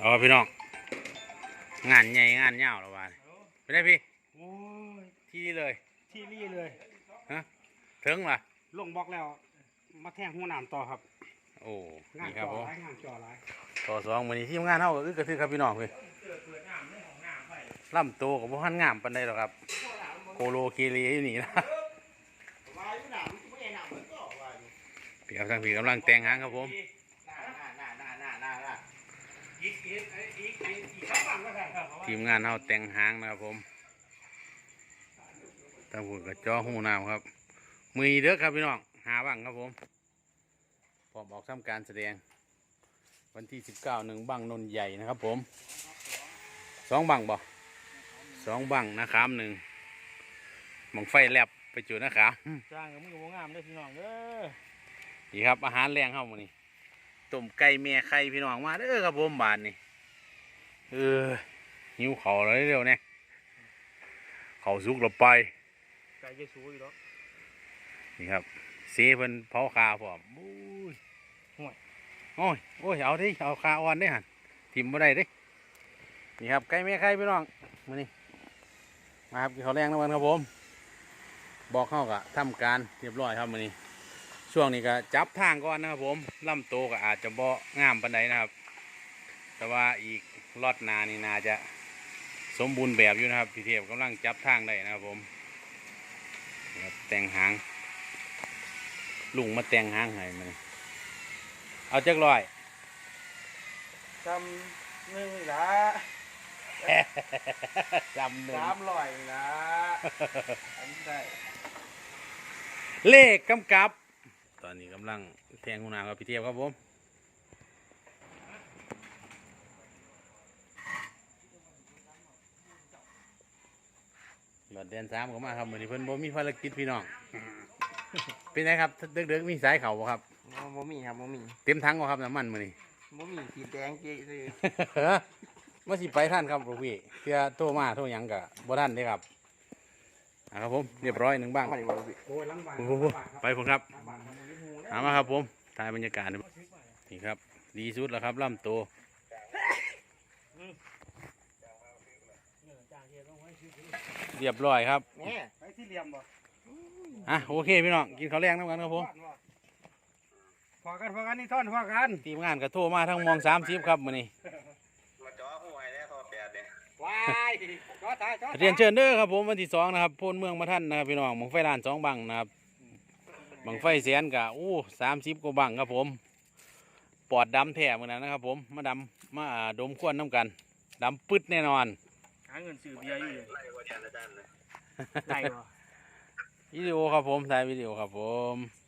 เอาครับพี่น้อง งานใหญ่งานยาวแล้ววานไปได้พี่ โอ้ย ที่นี่เลยที่นี่เลยถึงล่ะลงบล็อกแล้ว มาแทงหัวหนามต่อครับ โอ้งานนี่ครับจ่อผมร้ายงานจ่อร้ายต่อสองวันนี้ที่งานเท่ากับอึกกระทึกครับพี่น้องเลยล่ำโตกับพวกท่านงามปันใดหรอกครับ โคโลเคเลอยู่นี่นะวายหนามไม่ใช่หนามมันก็วายพี่ครับทางพี่กำลังแต่งหางครับผม ทีมงานเฮาแต่งหางนะครับผมทางผมกับจอหูน้ำครับ มือเด้อครับพี่น้อง หาบ้างครับผม พร้อมออกทำการแสดง วันที่สิบเก้าหนึ่งบังนนใหญ่นะครับผม สองบังบ่สองบังนะครับหนึ่งบังไฟแลบไปจุดนะครับจ้างกับมึงกับงามได้พี่น้องเด้อนี่ครับอาหารแรงเข้ามานี่ ต้มไก่เมียไข่พี่น้องมาเด้อครับผมบานนี่เออหิวเขาวแล้วเร็วเนี่ยเขาวสุกเราไปไก่เยซูอีกแล้วนี่ครับเสีเพิ่นเผาคาพร้อมอุ้ยห่วยโอ้ยโอ้ยเอาดิเอาคาอ่อนได้หันทิมบ่ได้เดินี่ครับไก่เมียไข่พี่น้องมานี่มาครับกินข้าวแรงน้ำกันครับผม บอกเข้ากับทำการเรียบร้อยครับมานี่ ช่วงนี้ก็จับทางก่อนนะครับผมลำโตวก็อาจจะบ่งามปานใดนะครับ แต่ว่าอีกรอดหนานี่นาจะสมบูรณ์แบบอยู่นะครับพี่เทพกำลังจับทางได้นะครับผมนี่ครับแต่งหางลุงมาแต่งหางให้มันเอาจักร้อยจำหนึ่งละจำหนึ่งสามร้อยละอันได้เลขกำกับต อนนี้กำลังแทงหัวหน้ากับพี่เทพครับผมหลอดเดือนสามก็มาครับมือนี้เพิ่นบ่มีภารกิจพี่น้อง เป็นไงครับเด็กๆมีสายเข่าบ่ครับโมมี่ครับโมมี่เต็มถังบ่ครับน้ำมันมือนี้โมมี่สีแดงเจ๊เลยมาสิไปท่านครับหลวงพี่เพื่อโทรมาโทรหยังกะบ่ท่านเด้ครับอ่าครับผมเรียบร้อยหนึ่งบ้างโอ้ยลังบานโอ้โหไปผมครับ เอามาครับผมถ่ายบรรยากาศนี่ครับ ดีสุดแล้วครับล่ำโตวเรียบร้อยครับเนี่ยไปที่เหลี่ยมบ่อะโอเคพี่น้องกินข้าวแรงน้ำกันครับผมพอกันพอกันนี่ท่อนพอกันทีมงานก็โทรมาทั้งมองสามสิบครับมื้อนี้มาจ่อหูไว้แล้วพอแปดเนี่ยว้ายจอตายจอตายเรียนเชิญเด้อครับผมวันที่สองนะครับโพนเมืองมาท่านนะครับพี่น้องบังไฟลานสองบังนะครับ บังไฟแสนกะอู้สามสิบกว่าบังครับผม ปอดดำแท้เหมือนนั้นนะครับ ผมมาดำมาอ่าดมควนน้ำกันดำปึ๊ดแน่นอนหาเงินซื้อเบียร์อยู่เลยไล่กว่าอาจารย์อาจารย์เลยได้บ่วิดีโอครับผมถ่ายวิดีโอครับผมโ